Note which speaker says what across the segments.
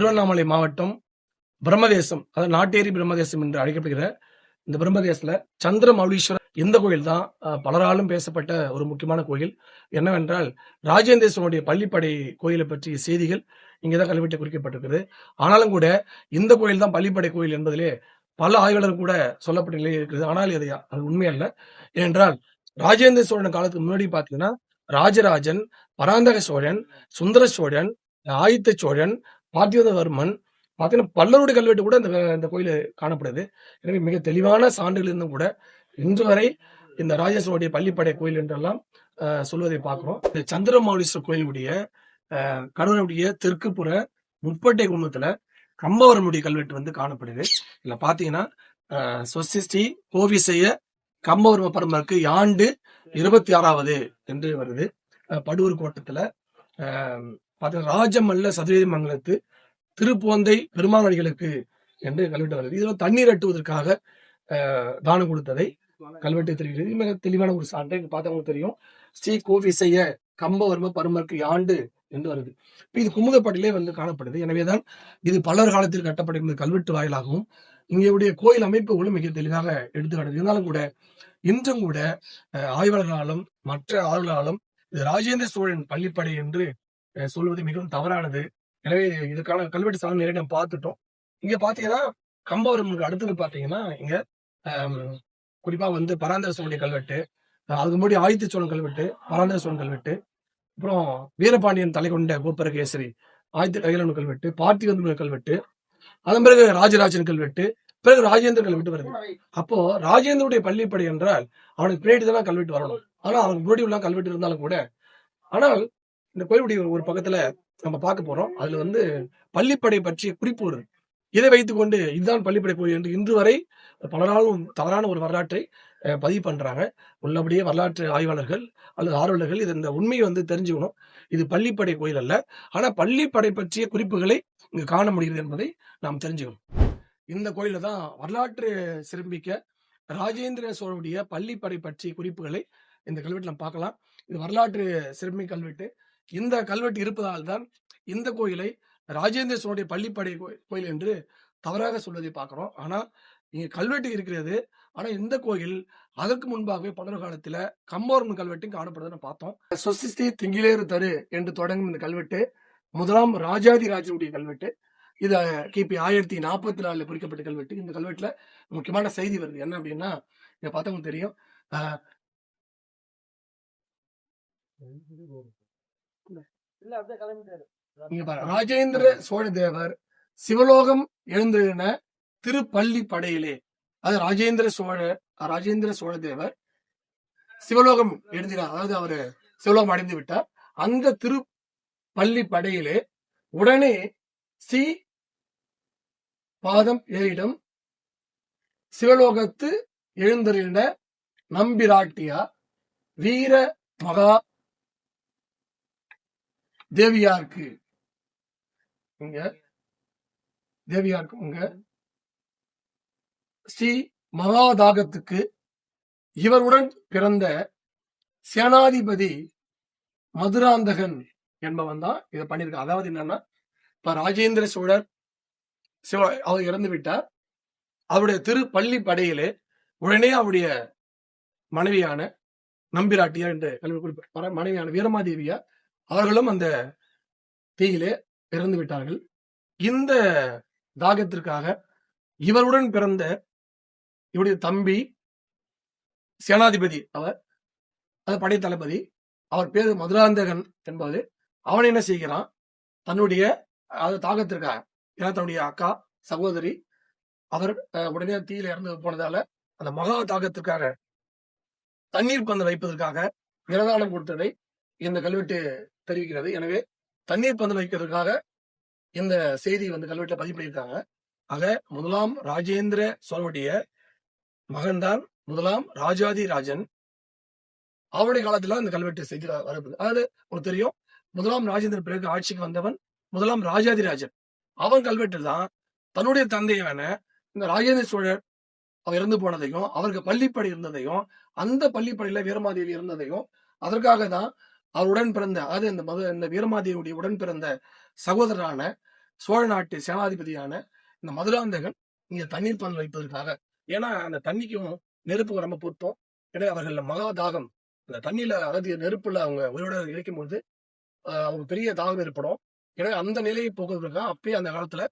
Speaker 1: திருவண்ணாமலை மாவட்டம் பிரம்மதேசம் அதாவது நாட்டேரி பிரம்மதேசம் என்று அழைக்கப்படுகிற இந்த பிரம்மதேசத்துல சந்திரமௌலீஸ்வரர் இந்த கோயில் தான் பலராலும் பேசப்பட்ட ஒரு முக்கியமான கோயில். என்னவென்றால் ராஜேந்திர சோழனுடைய பள்ளிப்படை கோயிலை பற்றிய செய்திகள் இங்கதான் கல்வெட்டு குறிக்கப்பட்டிருக்குது. ஆனாலும் கூட இந்த கோயில் தான் பள்ளிப்படை கோயில் என்பதிலே பல ஆய்வாளர்கள் கூட சொல்லப்பட்ட நிலை இருக்குது. ஆனால் இது அது உண்மையல்ல ஏனென்றால் ராஜேந்திர சோழன் காலத்துக்கு முன்னாடி பார்த்தீங்கன்னா ராஜராஜன் பராந்தக சோழன் சுந்தர சோழன் ஆதித்த சோழன் பார்த்திவதவர்மன் பார்த்தீங்கன்னா பல்லருடைய கல்வெட்டு கூட இந்த இந்த கோயில் காணப்படுது. எனவே மிக தெளிவான சான்றுகள் இருந்தும் கூட இன்று வரை இந்த ராஜேஸ்வரோடைய பள்ளிப்படை கோயில் என்றெல்லாம் சொல்வதை பார்க்குறோம். இந்த சந்திரமௌலீஸ்வரர் கோயிலுடைய கடவுளுடைய தெற்கு புற முப்பட்டை கும்பத்துல கம்பவரமுடைய கல்வெட்டு வந்து காணப்படுது. இதுல பாத்தீங்கன்னா சொசிஸ்டி கோவிசைய கம்பவர்ம பரம்பருக்கு ஆண்டு இருபத்தி ஆறாவது என்று வருது. படுவூர் கோட்டத்துல அது ராஜம் ராஜமல்ல சதுரீதி மங்கலத்து திருப்போந்தை பெருமானடிகளுக்கு என்று கல்வெட்டு வருது இதுல தண்ணீர் அட்டுவதற்காக தானம் கொடுத்ததை கல்வெட்டு தெரிகிறது மிக தெளிவான ஒரு சான்று. பார்த்தவங்களுக்கு தெரியும். ஸ்ரீ கோவிசைய கம்பவர்ம பருமற்கு ஆண்டு என்று வருது. இது குமுதப்பட்டிலே வந்து காணப்படுது. எனவேதான் இது பலர் காலத்தில் கட்டப்பட்டிருந்த கல்வெட்டு வாயிலாகவும் இங்கேயுடைய கோயில் அமைப்புகளும் மிக தெளிவாக எடுத்துக்காட்டு இருந்தாலும் கூட இன்றும் கூட ஆய்வாளர்களாலும் மற்ற ஆய்வாளர்களாலும் இது ராஜேந்திர சோழன் பள்ளிப்படை என்று சொல்வது மிகவும் தவறானது. எனவே இதுக்கான கல்வெட்டு சாதனை நிறைய நம்ம பார்த்துட்டோம். இங்க பாத்தீங்கன்னா கம்பவரமுக்கு அடுத்தது பாத்தீங்கன்னா இங்க குறிப்பா வந்து பராந்தர சோழனுடைய கல்வெட்டு அதுக்கு முன்னாடி ஆதித்த சோழன் கல்வெட்டு பராந்தர சோழன் கல்வெட்டு அப்புறம் வீரபாண்டியன் தலை கொண்ட கோப்பர கேசரி ஆதித்த கைலன் கல்வெட்டு பார்த்திவந்த கல்வெட்டு அதன் பிறகு ராஜராஜன் கல்வெட்டு பிறகு ராஜேந்திர கல்வெட்டு வருது. அப்போ ராஜேந்திரனுடைய பள்ளிப்படை என்றால் அவனுக்கு பின்னாடி தான் கல்வெட்டு வரணும். ஆனா அவனுக்கு முன்னாடி உள்ள கல்வெட்டு இருந்தாலும் கூட ஆனால் இந்த கோயிலுடைய ஒரு பக்கத்துல நம்ம பார்க்க போறோம். அதுல வந்து பள்ளிப்படை பற்றிய குறிப்பு ஒரு. இதை வைத்துக்கொண்டு இதுதான் பள்ளிப்படை கோயில் என்று இன்று வரை பலராலும் தவறான ஒரு வரலாற்றை பதிவு பண்றாங்க. உள்ளபடியே வரலாற்று ஆய்வாளர்கள் அல்லது ஆர்வலர்கள் இது இந்த உண்மையை வந்து தெரிஞ்சுக்கணும். இது பள்ளிப்படை கோயில் அல்ல. ஆனா பள்ளிப்படை பற்றிய குறிப்புகளை இங்கு காண முடிகிறது என்பதை நாம் தெரிஞ்சுக்கணும். இந்த கோயில தான் வரலாற்று சிறப்பிக்க ராஜேந்திர சோழனுடைய பள்ளிப்படை பற்றிய குறிப்புகளை இந்த கல்வெட்டில் நம்ம பார்க்கலாம். இது வரலாற்று சிறுமி கல்வெட்டு. இந்த கல்வெட்டு இருப்பதால் தான் இந்த கோயிலை ராஜேந்திர சோழனுடைய பள்ளிப்படை கோயில் என்று தவறாக சொல்வதை பார்க்கிறோம். ஆனால் இங்கே கல்வெட்டு இருக்கிறது. ஆனால் இந்த கோயில் அதற்கு முன்பாகவே பல்லவர் காலத்தில் கம்பவர்மன் கல்வெட்டும் காணப்படுதுன்னு பார்த்தோம். சொசிஸ்தி திங்கிலேறு தரு என்று தொடங்கும் இந்த கல்வெட்டு முதலாம் ராஜாதி ராஜனுடைய கல்வெட்டு. இது கிபி ஆயிரத்தி நாற்பத்தி நாலில் குறிக்கப்பட்ட கல்வெட்டு. இந்த கல்வெட்டில் முக்கியமான செய்தி வருது. என்ன அப்படின்னா இதை பார்த்தவங்களுக்கு தெரியும். ராஜேந்திர சோழ தேவர் சிவலோகம் எழுந்திருன திருப்பள்ளி படையிலே. அது ராஜேந்திர சோழ ராஜேந்திர சோழ தேவர் சிவலோகம் எழுதினார் அதாவது அவரு சிவலோகம் அடைந்து விட்டார். அந்த திருப்பள்ளி படையிலே உடனே ஸ்ரீ பாதம் ஏறிடம் சிவலோகத்து எழுந்தருளின நம்பிராட்டியா வீர மகா தேவியாருக்கு. இங்க. தேவியாருக்கு இங்க. ஸ்ரீ மகாதாகத்துக்கு இவருடன் பிறந்த சேனாதிபதி மதுராந்தகன் என்பவன் தான் இதை பண்ணியிருக்கான். அதாவது என்னன்னா இப்ப ராஜேந்திர சோழர் சிவ அவர் இறந்து விட்டார். அவருடைய திரு பள்ளி படையிலே உடனே அவருடைய மனைவியான நம்பிராட்டியார் என்று கல்வி குறிப்பிட்ட மனைவியான வீரமாதேவியார் அவர்களும் அந்த தீயிலே இறந்து விட்டார்கள். இந்த தாகத்திற்காக இவருடன் பிறந்த இவருடைய தம்பி சேனாதிபதி அவர் அது படை தளபதி அவர் பேர் மதுராந்தகன் என்பது அவன் என்ன செய்கிறான்? தன்னுடைய அது தாகத்திற்காக ஏன்னா தன்னுடைய அக்கா சகோதரி அவர் அஹ், உடனே தீயில இறந்து போனதால அந்த மகா தாகத்திற்காக தண்ணீர் பந்தல் வைப்பதற்காக நிலதானம் கொடுத்ததை இந்த கல்வெட்டு தெரிவிக்கிறது. எனவே தண்ணீர் பந்து வைக்கிறதுக்காக இந்த செய்தி வந்து கல்வெட்டுல பதிவு பண்ணியிருக்காங்க ஆக முதலாம் ராஜேந்திர சோழனுடைய மகன்தான் முதலாம் ராஜாதி ராஜன் அவருடைய காலத்துல இந்த கல்வெட்டு செய்தி வரப்படுது அதாவது உங்களுக்கு தெரியும் முதலாம் ராஜேந்திர பிறகு ஆட்சிக்கு வந்தவன் முதலாம் ராஜாதி ராஜன் அவன் கல்வெட்டு தான் தன்னுடைய வேண இந்த ராஜேந்திர சோழர் அவர் இறந்து போனதையும் அவருக்கு பள்ளிப்படை இருந்ததையும் அந்த பள்ளிப்படையில வீரமாதேவி இருந்ததையும் அதற்காக தான் அவர் உடன் பிறந்த அதாவது இந்த மது இந்த வீரமாதேவியுடைய உடன் பிறந்த சகோதரரான சோழ நாட்டு சேனாதிபதியான இந்த மதுராந்தகன் இங்க தண்ணீர் பந்தல் வைப்பதற்காக. ஏன்னா அந்த தண்ணிக்கும் நெருப்பு ரொம்ப பொருத்தம் எனவே அவர்கள் மகா தாகம். அந்த தண்ணியில அதாவது நெருப்புல அவங்க உயிரோட இருக்கும் போது ஆஹ் அவங்க பெரிய தாகம் ஏற்படும். எனவே அந்த நிலையை போக்குவதற்காக அப்பயே அந்த காலத்துல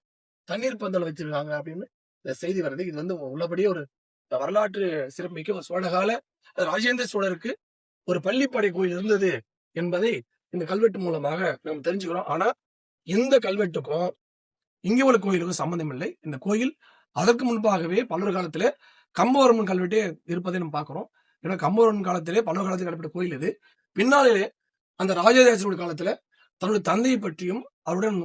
Speaker 1: தண்ணீர் பந்தல் வச்சிருக்காங்க அப்படின்னு இந்த செய்தி வருது. இது வந்து உள்ளபடியே ஒரு வரலாற்று சிறப்புமிக்க ஒரு சோழகால ராஜேந்திர சோழருக்கு ஒரு பள்ளிப்படை கோயில் இருந்தது. என்பதை இந்த கல்வெட்டு மூலமாக நம்ம தெரிஞ்சுக்கிறோம். ஆனா இந்த கல்வெட்டுக்கும் இங்கே உள்ள கோயிலுக்கும் சம்பந்தம் இல்லை. இந்த கோயில் அதற்கு முன்பாகவே பல்லவர் காலத்துல கம்பவர்மன் கல்வெட்டே இருப்பதை நம்ம பார்க்கிறோம். ஏன்னா கம்பவர்மன் காலத்திலே பல்லவர் காலத்தில் கட்டப்பட்ட கோயில் இது. பின்னாலே அந்த ராஜராஜனுடைய காலத்துல தன்னுடைய தந்தையை பற்றியும் அவருடன்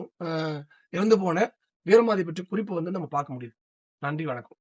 Speaker 1: இறந்து போன வீரமாதி பற்றி குறிப்பு வந்து நம்ம பார்க்க முடியுது. நன்றி வணக்கம்.